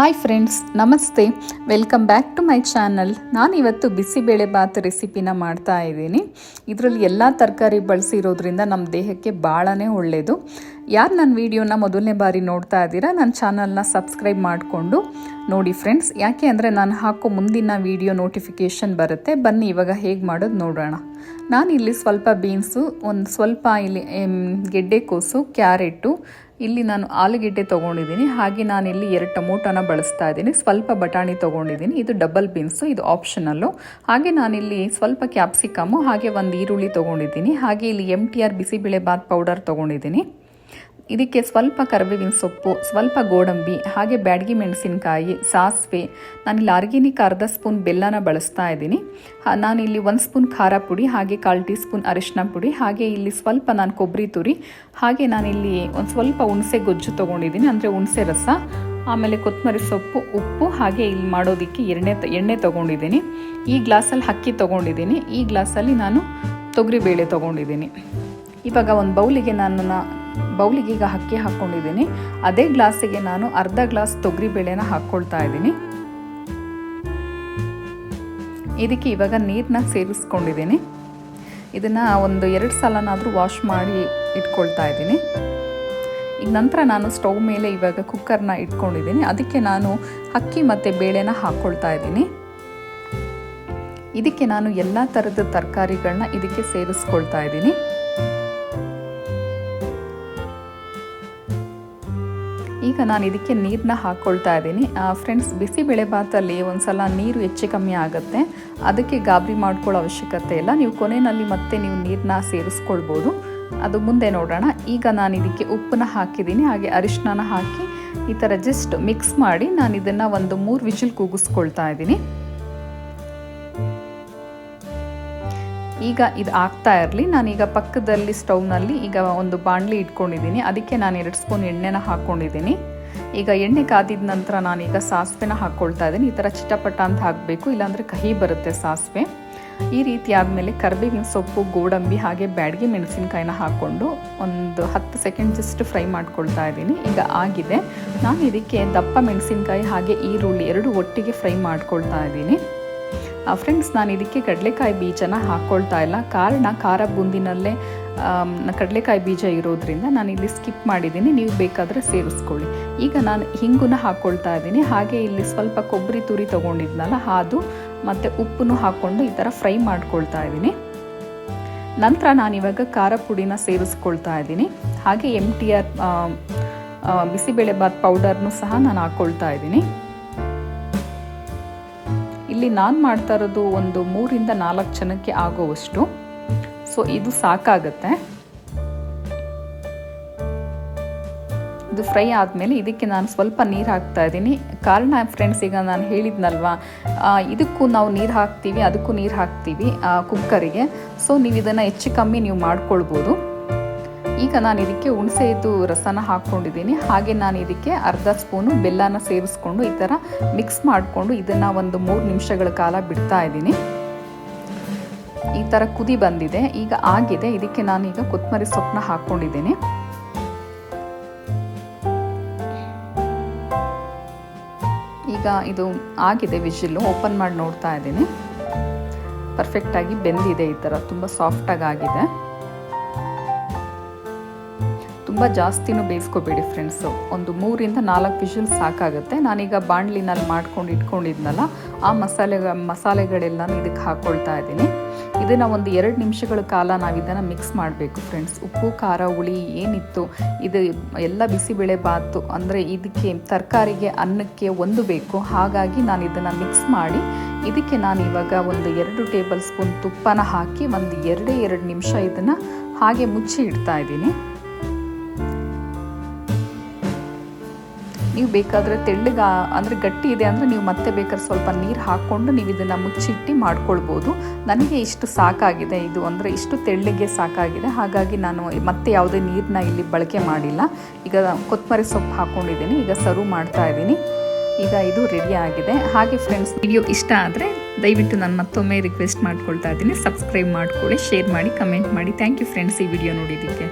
Hi friends ನಮಸ್ತೆ. Welcome back to my channel ನಾನಿವತ್ತು ಬಿಸಿಬೇಳೆ ಬಾತ್ ರೆಸಿಪಿನ ಮಾಡ್ತಾ ಇದ್ದೀನಿ. ಇದರಲ್ಲಿ ಎಲ್ಲ ತರಕಾರಿ ಬಳಸಿರೋದ್ರಿಂದ ನಮ್ಮ ದೇಹಕ್ಕೆ ಭಾಳನೇ ಒಳ್ಳೆಯದು ಯಾರು ನನ್ನ ವಿಡಿಯೋನ ಮೊದಲನೇ ಬಾರಿ ನೋಡ್ತಾ ಇದ್ದೀರಾ ನನ್ನ ಚಾನಲ್ನ ಸಬ್ಸ್ಕ್ರೈಬ್ ಮಾಡಿಕೊಂಡು ನೋಡಿ ಫ್ರೆಂಡ್ಸ್ ಯಾಕೆ ಅಂದರೆ ನಾನು ಹಾಕೋ ಮುಂದಿನ ವಿಡಿಯೋ ನೋಟಿಫಿಕೇಷನ್ ಬರುತ್ತೆ. ಬನ್ನಿ, ಇವಾಗ ಹೇಗೆ ಮಾಡೋದು ನೋಡೋಣ. ನಾನು ಇಲ್ಲಿ ಸ್ವಲ್ಪ ಬೀನ್ಸು ಒಂದು ಸ್ವಲ್ಪ ಇಲ್ಲಿ ಗೆಡ್ಡೆಕೋಸು ಕ್ಯಾರೆಟು ಇಲ್ಲಿ ನಾನು ಆಲೂಗೆಡ್ಡೆ ತೊಗೊಂಡಿದ್ದೀನಿ. ಹಾಗೆ ನಾನಿಲ್ಲಿ ಎರಡು ಟೊಮೊಟೊನ ಬಳಸ್ತಾ ಇದ್ದೀನಿ. ಸ್ವಲ್ಪ ಬಟಾಣಿ ತೊಗೊಂಡಿದ್ದೀನಿ. ಇದು ಡಬಲ್ ಬೀನ್ಸು ಇದು ಆಪ್ಷನಲ್ಲು ಹಾಗೆ ನಾನಿಲ್ಲಿ ಸ್ವಲ್ಪ ಕ್ಯಾಪ್ಸಿಕಮ್ಮು ಹಾಗೆ ಒಂದು ಈರುಳ್ಳಿ ತೊಗೊಂಡಿದ್ದೀನಿ. ಹಾಗೆ ಇಲ್ಲಿ M T R bisibele bath powder ತೊಗೊಂಡಿದ್ದೀನಿ. ಇದಕ್ಕೆ ಸ್ವಲ್ಪ ಕರಿಬೇವಿನ ಸೊಪ್ಪು, ಸ್ವಲ್ಪ ಗೋಡಂಬಿ, ಹಾಗೆ ಬ್ಯಾಡಗಿ ಮೆಣಸಿನಕಾಯಿ, ಸಾಸಿವೆ. ನಾನಿಲ್ಲಿ ಆರ್ಗ್ಯಾನಿಕ್ ಅರ್ಧ ಸ್ಪೂನ್ ಬೆಲ್ಲನ ಬಳಸ್ತಾ ಇದ್ದೀನಿ. ನಾನಿಲ್ಲಿ ಒಂದು ಸ್ಪೂನ್ ಖಾರ ಪುಡಿ, ಹಾಗೆ ಕಾಲು ಟೀ ಸ್ಪೂನ್ ಅರಿಶಿನ ಪುಡಿ, ಹಾಗೆ ಇಲ್ಲಿ ಸ್ವಲ್ಪ ನಾನು ಕೊಬ್ಬರಿ ತುರಿ, ಹಾಗೆ ನಾನಿಲ್ಲಿ ಒಂದು ಸ್ವಲ್ಪ ಹುಣಸೆ ಗೊಜ್ಜು ತೊಗೊಂಡಿದ್ದೀನಿ, ಅಂದರೆ ಹುಣಸೆ ರಸ, ಆಮೇಲೆ ಕೊತ್ತಂಬರಿ ಸೊಪ್ಪು, ಉಪ್ಪು, ಹಾಗೆ ಇಲ್ಲಿ ಮಾಡೋದಕ್ಕೆ ಎಣ್ಣೆ ಎಣ್ಣೆ ತೊಗೊಂಡಿದ್ದೀನಿ. ಈ ಗ್ಲಾಸಲ್ಲಿ ಅಕ್ಕಿ ತೊಗೊಂಡಿದ್ದೀನಿ. ಈ ಗ್ಲಾಸಲ್ಲಿ ನಾನು ತೊಗರಿಬೇಳೆ ತೊಗೊಂಡಿದ್ದೀನಿ. ಇವಾಗ ಒಂದು ಬೌಲಿಗೆ ನಾನು ಬೌಲಿಗೆ ಈಗ ಅಕ್ಕಿ ಹಾಕ್ಕೊಂಡಿದ್ದೀನಿ. ಅದೇ ಗ್ಲಾಸಿಗೆ ನಾನು ಅರ್ಧ ಗ್ಲಾಸ್ ತೊಗರಿಬೇಳೆನ ಹಾಕ್ಕೊಳ್ತಾ ಇದ್ದೀನಿ. ಇದಕ್ಕೆ ಇವಾಗ ನೀರನ್ನ ಸೇರಿಸ್ಕೊಂಡಿದ್ದೀನಿ. ಇದನ್ನು ಒಂದು ಎರಡು ಸಲನಾದರೂ ವಾಶ್ ಮಾಡಿ ಇಟ್ಕೊಳ್ತಾ ಇದ್ದೀನಿ. ಈಗ ನಂತರ ನಾನು ಸ್ಟವ್ ಮೇಲೆ ಇವಾಗ ಕುಕ್ಕರ್ನ ಇಟ್ಕೊಂಡಿದ್ದೀನಿ. ಅದಕ್ಕೆ ನಾನು ಅಕ್ಕಿ ಮತ್ತು ಬೇಳೆನ ಹಾಕ್ಕೊಳ್ತಾ ಇದ್ದೀನಿ. ಇದಕ್ಕೆ ನಾನು ಎಲ್ಲ ಥರದ ತರಕಾರಿಗಳನ್ನ ಇದಕ್ಕೆ ಸೇರಿಸ್ಕೊಳ್ತಾ ಇದ್ದೀನಿ. ಈಗ ನಾನು ಇದಕ್ಕೆ ನೀರನ್ನ ಹಾಕ್ಕೊಳ್ತಾ ಇದ್ದೀನಿ. ಫ್ರೆಂಡ್ಸ್ ಬಿಸಿಬೇಳೆ ಭಾತಲ್ಲಿ ಒಂದು ಸಲ ನೀರು ಹೆಚ್ಚು ಕಮ್ಮಿ ಆಗುತ್ತೆ. ಅದಕ್ಕೆ ಗಾಬರಿ ಮಾಡ್ಕೊಳ್ಳೋ ಅವಶ್ಯಕತೆ ಇಲ್ಲ. ನೀವು ಕೊನೆಯಲ್ಲಿ ಮತ್ತೆ ನೀವು ನೀರನ್ನ ಸೇರಿಸ್ಕೊಳ್ಬೋದು. ಅದು ಮುಂದೆ ನೋಡೋಣ. ಈಗ ನಾನು ಇದಕ್ಕೆ ಉಪ್ಪನ್ನ ಹಾಕಿದ್ದೀನಿ. ಹಾಗೆ ಅರಿಶಿನ ಹಾಕಿ ಈ ಥರ ಜಸ್ಟ್ ಮಿಕ್ಸ್ ಮಾಡಿ ನಾನು ಇದನ್ನು ಒಂದು ಮೂರು ವಿಜಿಲ್ ಕೂಗಿಸ್ಕೊಳ್ತಾ ಇದ್ದೀನಿ. ಈಗ ಇದು ಆಗ್ತಾ ಇರಲಿ. ನಾನೀಗ ಪಕ್ಕದಲ್ಲಿ ಸ್ಟೌವ್ನಲ್ಲಿ ಈಗ ಒಂದು ಬಾಣಲಿ ಇಟ್ಕೊಂಡಿದ್ದೀನಿ. ಅದಕ್ಕೆ ನಾನು ಎರಡು ಸ್ಪೂನ್ ಎಣ್ಣೆನ ಹಾಕ್ಕೊಂಡಿದ್ದೀನಿ ಈಗ ಎಣ್ಣೆ ಕಾದಿದ ನಂತರ ನಾನೀಗ ಸಾಸಿವೆನ ಹಾಕ್ಕೊಳ್ತಾ ಇದ್ದೀನಿ. ಈ ಥರ ಚಿಟಪಟ ಅಂತ ಹಾಕಬೇಕು. ಇಲ್ಲಾಂದರೆ ಕಹಿ ಬರುತ್ತೆ ಸಾಸಿವೆ. ಈ ರೀತಿ ಆದಮೇಲೆ ಕರ್ಬೇವಿನ ಸೊಪ್ಪು, ಗೋಡಂಬಿ ಹಾಗೆ ಬ್ಯಾಡಗಿ ಮೆಣಸಿನ್ಕಾಯಿನ ಹಾಕ್ಕೊಂಡು ಒಂದು ಹತ್ತು ಸೆಕೆಂಡ್ ಜಸ್ಟ್ ಫ್ರೈ ಮಾಡ್ಕೊಳ್ತಾ ಇದ್ದೀನಿ. ಈಗ ಆಗಿದೆ. ನಾನು ಇದಕ್ಕೆ ದಪ್ಪ ಮೆಣಸಿನ್ಕಾಯಿ ಹಾಗೆ ಈರುಳ್ಳಿ ಎರಡು ಒಟ್ಟಿಗೆ ಫ್ರೈ ಮಾಡ್ಕೊಳ್ತಾ ಇದ್ದೀನಿ. ಫ್ರೆಂಡ್ಸ್ ನಾನು ಇದಕ್ಕೆ ಕಡಲೆಕಾಯಿ ಬೀಜನ ಹಾಕ್ಕೊಳ್ತಾ ಇಲ್ಲ. ಕಾರಣ ಖಾರ ಬೂಂದಿನಲ್ಲೇ ಕಡಲೆಕಾಯಿ ಬೀಜ ಇರೋದ್ರಿಂದ ನಾನು ಇಲ್ಲಿ ಸ್ಕಿಪ್ ಮಾಡಿದ್ದೀನಿ. ನೀವು ಬೇಕಾದರೆ ಸೇರಿಸ್ಕೊಳ್ಳಿ. ಈಗ ನಾನು ಹಿಂಗುನ ಹಾಕ್ಕೊಳ್ತಾ ಇದ್ದೀನಿ. ಹಾಗೆ ಇಲ್ಲಿ ಸ್ವಲ್ಪ ಕೊಬ್ಬರಿ ತುರಿ ತೊಗೊಂಡಿದ್ನಲ್ಲ ಅದು ಮತ್ತು ಉಪ್ಪನ್ನು ಹಾಕ್ಕೊಂಡು ಈ ಥರ ಫ್ರೈ ಮಾಡ್ಕೊಳ್ತಾ ಇದ್ದೀನಿ. ನಂತರ ನಾನಿವಾಗ ಖಾರ ಪುಡಿನ ಸೇರಿಸ್ಕೊಳ್ತಾ ಇದ್ದೀನಿ. ಹಾಗೆ M T R bisibele bath ಪೌಡರ್ನು ಸಹ ನಾನು ಹಾಕ್ಕೊಳ್ತಾ ಇದ್ದೀನಿ. ಇಲ್ಲಿ ನಾನು ಮಾಡ್ತಾ ಇರೋದು ಒಂದು ಮೂರಿಂದ ನಾಲ್ಕು ಜನಕ್ಕೆ ಆಗೋವಷ್ಟು. ಸೊ ಇದು ಸಾಕಾಗತ್ತೆ. ಇದು ಫ್ರೈ ಆದಮೇಲೆ ಇದಕ್ಕೆ ನಾನು ಸ್ವಲ್ಪ ನೀರು ಹಾಕ್ತಾ ಇದ್ದೀನಿ. ಕಾರಣ ಫ್ರೆಂಡ್ಸ್ ಈಗ ನಾನು ಹೇಳಿದ್ನಲ್ವಾ ಇದಕ್ಕೂ ನಾವು ನೀರು ಹಾಕ್ತೀವಿ, ಅದಕ್ಕೂ ನೀರು ಹಾಕ್ತೀವಿ ಕುಕ್ಕರಿಗೆ. ಸೊ ನೀವು ಇದನ್ನು ಹೆಚ್ಚು ಕಮ್ಮಿ ನೀವು ಮಾಡ್ಕೊಳ್ಬೋದು. ಈಗ ನಾನು ಇದಕ್ಕೆ ಹುಣಸೆದು ರಸನ ಹಾಕ್ಕೊಂಡಿದ್ದೀನಿ. ಹಾಗೆ ನಾನು ಇದಕ್ಕೆ ಅರ್ಧ ಸ್ಪೂನು ಬೆಲ್ಲನ ಸೇರಿಸ್ಕೊಂಡು ಈ ಥರ ಮಿಕ್ಸ್ ಮಾಡಿಕೊಂಡು ಇದನ್ನು ಒಂದು ಮೂರು ನಿಮಿಷಗಳ ಕಾಲ ಬಿಡ್ತಾ ಇದ್ದೀನಿ. ಈ ಥರ ಕುದಿ ಬಂದಿದೆ. ಈಗ ಆಗಿದೆ. ಇದಕ್ಕೆ ನಾನೀಗ ಕೊತ್ತಂಬರಿ ಸೊಪ್ಪನ್ನ ಹಾಕ್ಕೊಂಡಿದ್ದೀನಿ. ಈಗ ಇದು ಆಗಿದೆ ವಿಜಿಲು. ಓಪನ್ ಮಾಡಿ ನೋಡ್ತಾ ಇದ್ದೀನಿ. ಪರ್ಫೆಕ್ಟಾಗಿ ಬೆಂದಿದೆ ಈ ಥರ. ತುಂಬ ಸಾಫ್ಟಾಗಿ ಆಗಿದೆ. ತುಂಬ ಜಾಸ್ತಿನೂ ಬೇಯಿಸ್ಕೋಬೇಡಿ ಫ್ರೆಂಡ್ಸು ಒಂದು ಮೂರಿಂದ ನಾಲ್ಕು ವಿಷಲ್ ಸಾಕಾಗುತ್ತೆ. ನಾನೀಗ ಬಾಣಲಿನಲ್ಲಿ ಮಾಡ್ಕೊಂಡು ಇಟ್ಕೊಂಡಿದ್ನಲ್ಲ, ಆ ಮಸಾಲೆ, ಮಸಾಲೆಗಳೆಲ್ಲನೂ ಇದಕ್ಕೆ ಹಾಕ್ಕೊಳ್ತಾ ಇದ್ದೀನಿ. ಇದನ್ನು ಒಂದು ಎರಡು ನಿಮಿಷಗಳ ಕಾಲ ನಾವು ಇದನ್ನು ಮಿಕ್ಸ್ ಮಾಡಬೇಕು ಫ್ರೆಂಡ್ಸ್ ಉಪ್ಪು, ಖಾರ, ಹುಳಿ ಏನಿತ್ತು, ಇದು ಎಲ್ಲ ಬಿಸಿಬೇಳೆ ಬಾತು, ಅಂದರೆ ಇದಕ್ಕೆ ತರಕಾರಿಗೆ ಅನ್ನಕ್ಕೆ ಒಂದು ಬೇಕು. ಹಾಗಾಗಿ ನಾನು ಇದನ್ನು ಮಿಕ್ಸ್ ಮಾಡಿ, ಇದಕ್ಕೆ ನಾನು ಇವಾಗ ಒಂದು ಎರಡು ಟೇಬಲ್ ಸ್ಪೂನ್ ತುಪ್ಪನ ಹಾಕಿ ಒಂದು ಎರಡೇ ಎರಡು ನಿಮಿಷ ಇದನ್ನು ಹಾಗೆ ಮುಚ್ಚಿ ಇಡ್ತಾ ಇದ್ದೀನಿ. ನೀವು ಬೇಕಾದರೆ ತೆಳ್ಳಗೆ, ಅಂದರೆ ಗಟ್ಟಿ ಇದೆ ಅಂದರೆ ನೀವು ಮತ್ತೆ ಬೇಕಾದ್ರೆ ಸ್ವಲ್ಪ ನೀರು ಹಾಕ್ಕೊಂಡು ನೀವು ಇದನ್ನು ಮುಚ್ಚಿಟ್ಟು ಮಾಡ್ಕೊಳ್ಬೋದು. ನನಗೆ ಇಷ್ಟು ಸಾಕಾಗಿದೆ ಇದು, ಅಂದರೆ ಇಷ್ಟು ತೆಳ್ಳಗೆ ಸಾಕಾಗಿದೆ. ಹಾಗಾಗಿ ನಾನು ಮತ್ತೆ ಯಾವುದೇ ನೀರನ್ನ ಇಲ್ಲಿ ಬಳಕೆ ಮಾಡಿಲ್ಲ. ಈಗ ಕೊತ್ತಂಬರಿ ಸೊಪ್ಪು ಹಾಕ್ಕೊಂಡಿದ್ದೀನಿ ಈಗ ಸರ್ವ್ ಮಾಡ್ತಾ ಇದ್ದೀನಿ. ಈಗ ಇದು ರೆಡಿ ಆಗಿದೆ. ಹಾಗೆ ಫ್ರೆಂಡ್ಸ್ ವಿಡಿಯೋ ಇಷ್ಟ ಆದರೆ ದಯವಿಟ್ಟು ನಾನು ಮತ್ತೊಮ್ಮೆ ರಿಕ್ವೆಸ್ಟ್ ಮಾಡ್ಕೊಳ್ತಾ ಇದ್ದೀನಿ. ಸಬ್ಸ್ಕ್ರೈಬ್ ಮಾಡ್ಕೊಳ್ಳಿ ಶೇರ್ ಮಾಡಿ ಕಮೆಂಟ್ ಮಾಡಿ. ಥ್ಯಾಂಕ್ ಯು ಫ್ರೆಂಡ್ಸ್ ಈ ವಿಡಿಯೋ ನೋಡಿದ್ದಕ್ಕೆ.